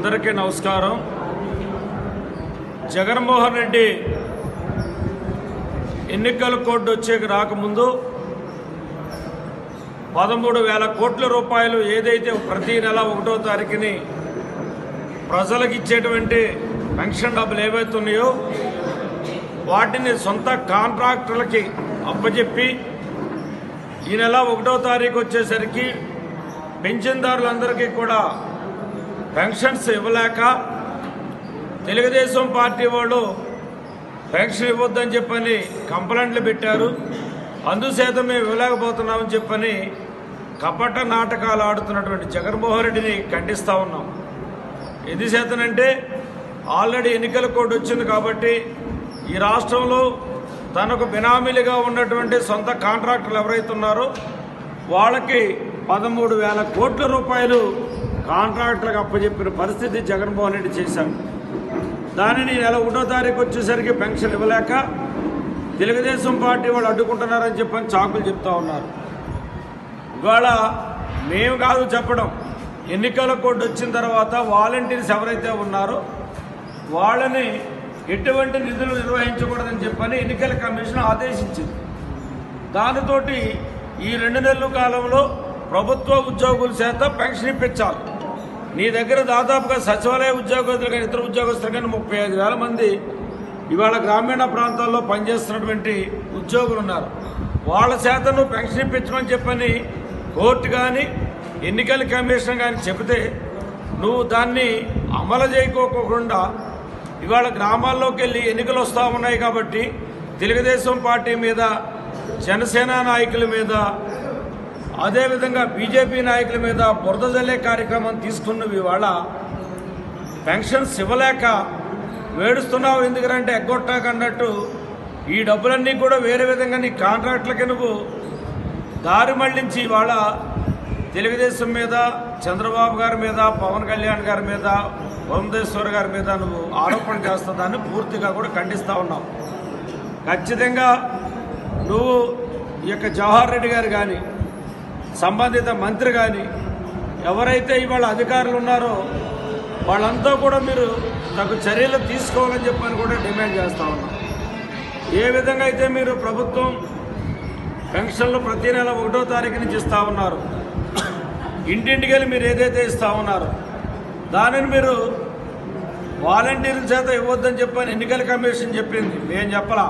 అందరికీ నమస్కారం. జగన్మోహన్ రెడ్డి ఎన్నికల కోడ్ వచ్చే రాకముందు పదమూడు వేల కోట్ల రూపాయలు ఏదైతే ప్రతి నెల ఒకటో తారీఖుని ప్రజలకు ఇచ్చేటువంటి పెన్షన్ డబ్బులు ఏవైతే ఉన్నాయో వాటిని సొంత కాంట్రాక్టర్లకి అప్పచెప్పి ఈ నెల ఒకటో తారీఖు వచ్చేసరికి పెన్షన్దారులందరికీ కూడా పెన్షన్స్ ఇవ్వలేక తెలుగుదేశం పార్టీ వాళ్ళు పెన్షన్ ఇవ్వద్దని చెప్పని కంప్లైంట్లు పెట్టారు. అందుచేత మేము ఇవ్వలేకపోతున్నామని చెప్పని కపట నాటకాలు ఆడుతున్నటువంటి జగన్మోహన్ రెడ్డిని ఖండిస్తూ ఉన్నాం. ఎందు చేతనంటే ఆల్రెడీ ఎన్నికల కోడ్ వచ్చింది కాబట్టి ఈ రాష్ట్రంలో తనకు బినామీలుగా ఉన్నటువంటి సొంత కాంట్రాక్టర్లు ఎవరైతే ఉన్నారో వాళ్ళకి పదమూడు వేల కోట్ల రూపాయలు కాంట్రాక్టులకు అప్పచెప్పిన పరిస్థితి జగన్మోహన్ రెడ్డి చేశారు దానిని నెల ఒకటో తారీఖు వచ్చేసరికి పెన్షన్ ఇవ్వలేక తెలుగుదేశం పార్టీ వాళ్ళు అడ్డుకుంటున్నారని చెప్పని చాకులు చెప్తా ఉన్నారు. ఇవాళ మేము కాదు చెప్పడం ఎన్నికల కోడ్ వచ్చిన తర్వాత వాలంటీర్స్ ఎవరైతే ఉన్నారో వాళ్ళని ఎటువంటి నిధులు నిర్వహించకూడదని చెప్పని ఎన్నికల కమిషన్ ఆదేశించింది. దానితోటి ఈ రెండు నెలల కాలంలో ప్రభుత్వ ఉద్యోగుల చేత పెన్షన్ ఇప్పించాలి. నీ దగ్గర దాదాపుగా సచివాలయ ఉద్యోగస్తులు కానీ ఇతర ఉద్యోగస్తులు కానీ ముప్పై ఐదు వేల మంది ఇవాళ గ్రామీణ ప్రాంతాల్లో పనిచేస్తున్నటువంటి ఉద్యోగులు ఉన్నారు. వాళ్ళ చేత నువ్వు పెన్షన్ ఇప్పించమని చెప్పని కోర్టు కానీ ఎన్నికల కమిషన్ కానీ చెబితే నువ్వు దాన్ని అమలు చేయకోకుండా ఇవాళ గ్రామాల్లోకి వెళ్ళి ఎన్నికలు వస్తూ ఉన్నాయి కాబట్టి తెలుగుదేశం పార్టీ మీద జనసేన నాయకుల మీద అదేవిధంగా బీజేపీ నాయకుల మీద బురద జల్లే కార్యక్రమం తీసుకున్నవి ఇవాళ పెన్షన్స్ ఇవ్వలేక వేడుస్తున్నావు ఎందుకంటే ఎగ్గొట్టాకన్నట్టు ఈ డబ్బులన్నీ కూడా వేరే విధంగా నీ కాంట్రాక్ట్లకి నువ్వు దారి మళ్ళించి ఇవాళ తెలుగుదేశం మీద చంద్రబాబు గారి మీద పవన్ కళ్యాణ్ గారి మీద భువనేశ్వర్ గారి మీద నువ్వు ఆరోపణ చేస్తుందని పూర్తిగా కూడా ఖండిస్తూ ఉన్నావు. ఖచ్చితంగా నువ్వు ఈ యొక్క జవహర్ రెడ్డి గారు కానీ సంబంధిత మంత్రి కానీ ఎవరైతే ఇవాళ అధికారులు ఉన్నారో వాళ్ళంతా కూడా మీరు తగు చర్యలు తీసుకోవాలని చెప్పని కూడా డిమాండ్ చేస్తూ ఉన్నాం. ఏ విధంగా అయితే మీరు ప్రభుత్వం పెన్షన్లు ప్రతి నెల ఒకటో తారీఖు నుంచి ఇస్తూ ఉన్నారు ఇంటింటికి వెళ్ళి మీరు ఏదైతే ఇస్తూ ఉన్నారో దానిని మీరు వాలంటీర్ల చేత ఇవ్వద్దని చెప్పని ఎన్నికల కమిషన్ చెప్పింది. మేము చెప్పలా.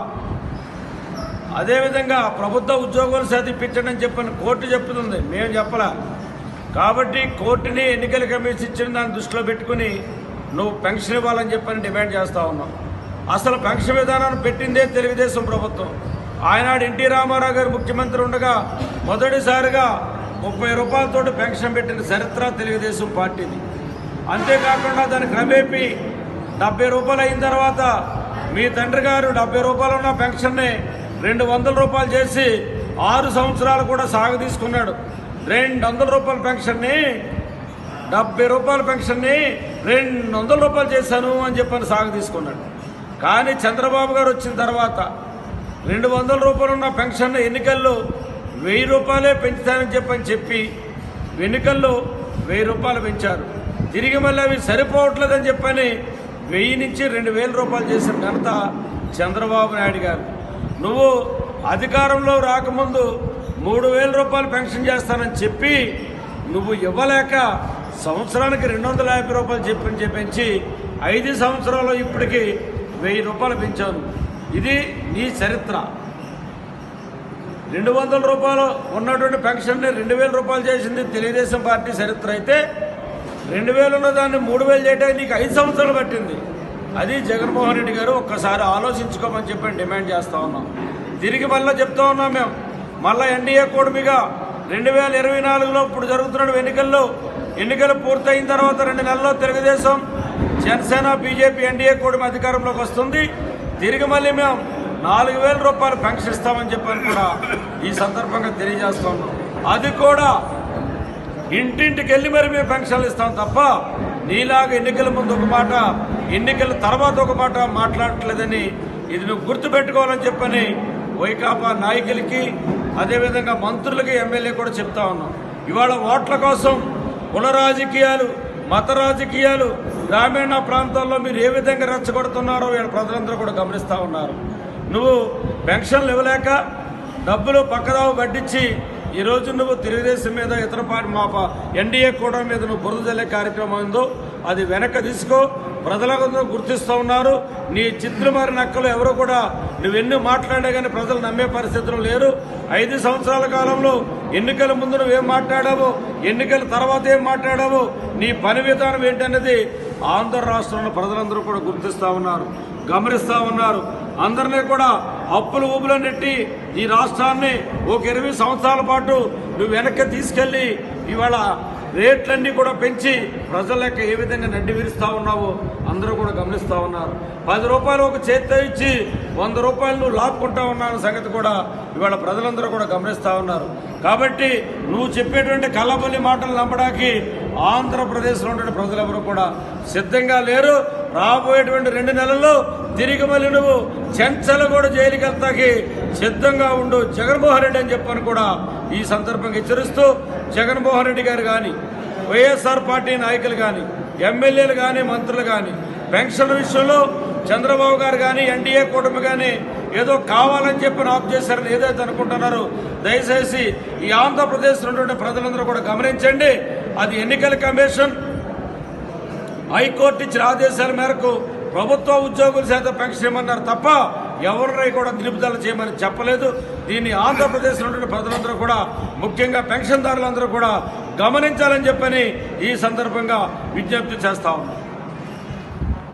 అదేవిధంగా ప్రభుత్వ ఉద్యోగులు చేత చెప్పని కోర్టు చెప్తుంది. మేము చెప్పలా. కాబట్టి కోర్టుని ఎన్నికల కమిషన్ ఇచ్చిన దాన్ని దృష్టిలో పెట్టుకుని నువ్వు పెన్షన్ ఇవ్వాలని చెప్పని డిమాండ్ చేస్తూ ఉన్నావు. అసలు పెన్షన్ విధానాన్ని పెట్టిందే తెలుగుదేశం ప్రభుత్వం. ఆయనాడు ఎన్టీ రామారావు గారు ముఖ్యమంత్రి ఉండగా మొదటిసారిగా ముప్పై రూపాయలతోటి పెన్షన్ పెట్టిన చరిత్ర తెలుగుదేశం పార్టీది. అంతేకాకుండా దాన్ని క్రమేపీ డెబ్బై రూపాయలు అయిన తర్వాత మీ తండ్రి గారు డెబ్బై రూపాయలు ఉన్న పెన్షన్ని రెండు వందల రూపాయలు చేసి ఆరు సంవత్సరాలు కూడా సాగు తీసుకున్నాడు రెండు వందల రూపాయల పెన్షన్ని డెబ్బై రూపాయల పెన్షన్ని రెండు వందల రూపాయలు చేశాను అని చెప్పని సాగు తీసుకున్నాడు కానీ చంద్రబాబు గారు వచ్చిన తర్వాత రెండు వందల రూపాయలు ఉన్న పెన్షన్ ఎన్నికల్లో వెయ్యి రూపాయలే పెంచుతానని చెప్పని చెప్పి ఎన్నికల్లో వెయ్యి రూపాయలు పెంచారు. తిరిగి మళ్ళీ అవి సరిపోవట్లేదని చెప్పని వెయ్యి నుంచి రెండు వేల రూపాయలు చేసిన ఘనత చంద్రబాబు నాయుడు గారు. నువ్వు అధికారంలో రాకముందు మూడు వేల రూపాయలు పెన్షన్ చేస్తానని చెప్పి నువ్వు ఇవ్వలేక సంవత్సరానికి రెండు వందల యాభై రూపాయలు చెప్పని చెప్పించి ఐదు సంవత్సరాలు ఇప్పటికీ వెయ్యి రూపాయలు పెంచాను ఇది నీ చరిత్ర. రెండు వందల రూపాయలు ఉన్నటువంటి పెన్షన్ని రెండు వేల రూపాయలు చేసింది తెలుగుదేశం పార్టీ చరిత్ర అయితే రెండు వేలు ఉన్న దాన్ని మూడు వేలు చేయడానికి నీకు ఐదు సంవత్సరాలు పట్టింది. అది జగన్మోహన్ రెడ్డి గారు ఒక్కసారి ఆలోచించుకోమని చెప్పి డిమాండ్ చేస్తూ ఉన్నాం. తిరిగి మళ్ళీ చెప్తా ఉన్నాం మేము. మళ్ళీ ఎన్డీఏ కూడమిగా రెండు వేల ఇరవై నాలుగులో ఇప్పుడు జరుగుతున్న ఎన్నికల్లో ఎన్నికలు పూర్తయిన తర్వాత రెండు నెలల్లో తెలుగుదేశం జనసేన బీజేపీ ఎన్డీఏ కూడమి అధికారంలోకి వస్తుంది. తిరిగి మళ్ళీ మేము నాలుగు వేల రూపాయలు పెన్షన్ ఇస్తామని చెప్పని కూడా ఈ సందర్భంగా తెలియజేస్తా అది కూడా ఇంటింటికి వెళ్ళి మరి మేము పెన్షన్లు ఇస్తాం తప్ప నీలాగా ఎన్నికల ముందు ఒక మాట ఎన్నికల తర్వాత ఒక మాట మాట్లాడట్లేదని ఇది నువ్వు గుర్తుపెట్టుకోవాలని చెప్పని వైకాపా నాయకులకి అదేవిధంగా మంత్రులకి ఎమ్మెల్యే కూడా చెప్తా ఉన్నాం. ఇవాళ ఓట్ల కోసం కుల రాజకీయాలు మత రాజకీయాలు గ్రామీణ ప్రాంతాల్లో మీరు ఏ విధంగా రెచ్చగొడుతున్నారో వీళ్ళ ప్రజలందరూ కూడా గమనిస్తూ ఉన్నారు. నువ్వు పెన్షన్లు ఇవ్వలేక డబ్బులు పక్కదావు పట్టించి ఈరోజు నువ్వు తెలుగుదేశం మీద ఇతర పార్టీ మా ఎన్డీఏ కూడా మీద నువ్వు బురద జల్లే కార్యక్రమం ఉందో అది వెనక్కి తీసుకో. ప్రజలందరూ గుర్తిస్తూ ఉన్నారు. నీ చిత్రమారి నక్కలు ఎవరు కూడా నువ్వెన్ని మాట్లాడే కానీ ప్రజలు నమ్మే పరిస్థితులు లేరు. ఐదు సంవత్సరాల కాలంలో ఎన్నికల ముందు నువ్వేం మాట్లాడావో? ఎన్నికల తర్వాత ఏం మాట్లాడావో? నీ పని విధానం ఏంటనేది ఆంధ్ర రాష్ట్రంలో ప్రజలందరూ కూడా గుర్తిస్తూ ఉన్నారు గమనిస్తూ ఉన్నారు. అందరినీ కూడా అప్పులు ఊపులు నెట్టి ఈ రాష్ట్రాన్ని ఒక ఇరవై సంవత్సరాల పాటు నువ్వు వెనక్కి తీసుకెళ్ళి ఇవాళ రేట్లన్నీ కూడా పెంచి ప్రజలకు ఏ విధంగా నడ్డి విరుస్తూ ఉన్నావో అందరూ కూడా గమనిస్తూ ఉన్నారు. పది రూపాయలు ఒక చేత్తో ఇచ్చి వంద రూపాయలు నువ్వు లాక్కుంటా ఉన్నావు సంగతి కూడా ఇవాళ ప్రజలందరూ కూడా గమనిస్తూ ఉన్నారు. కాబట్టి నువ్వు చెప్పేటువంటి కళ్ళబల్లి మాటలు నమ్మడానికి ఆంధ్రప్రదేశ్లో ఉండే ప్రజలెవరూ కూడా సిద్ధంగా లేరు. రాబోయేటువంటి రెండు నెలల్లో తిరిగి మళ్ళీ నువ్వు చెంచల కూడా జైలుకి వెళ్తాకి సిద్ధంగా ఉండు. జగన్మోహన్ రెడ్డి అని చెప్పని కూడా ఈ సందర్భంగా హెచ్చరిస్తూ జగన్మోహన్ రెడ్డి గారు కానీ వైఎస్ఆర్ పార్టీ నాయకులు కానీ ఎమ్మెల్యేలు కానీ మంత్రులు కానీ పెన్షన్ విషయంలో చంద్రబాబు గారు కానీ ఎన్డీఏ కూటమి కానీ ఏదో కావాలని చెప్పి ఆఫ్ చేశారని ఏదైతే అనుకుంటున్నారో దయచేసి ఈ ఆంధ్రప్రదేశ్ ఉన్నటువంటి ప్రజలందరూ కూడా గమనించండి. అది ఎన్నికల కమిషన్ హైకోర్టు ఇచ్చిన ఆదేశాల మేరకు ప్రభుత్వ ఉద్యోగుల చేత పెన్షన్ ఇవ్వమన్నారు తప్ప ఎవరిని కూడా నిలుపుదల చేయమని చెప్పలేదు. దీన్ని ఆంధ్రప్రదేశ్లో నుండి ప్రజలందరూ కూడా ముఖ్యంగా పెన్షన్దారులందరూ కూడా గమనించాలని చెప్పని ఈ సందర్భంగా విజ్ఞప్తి చేస్తా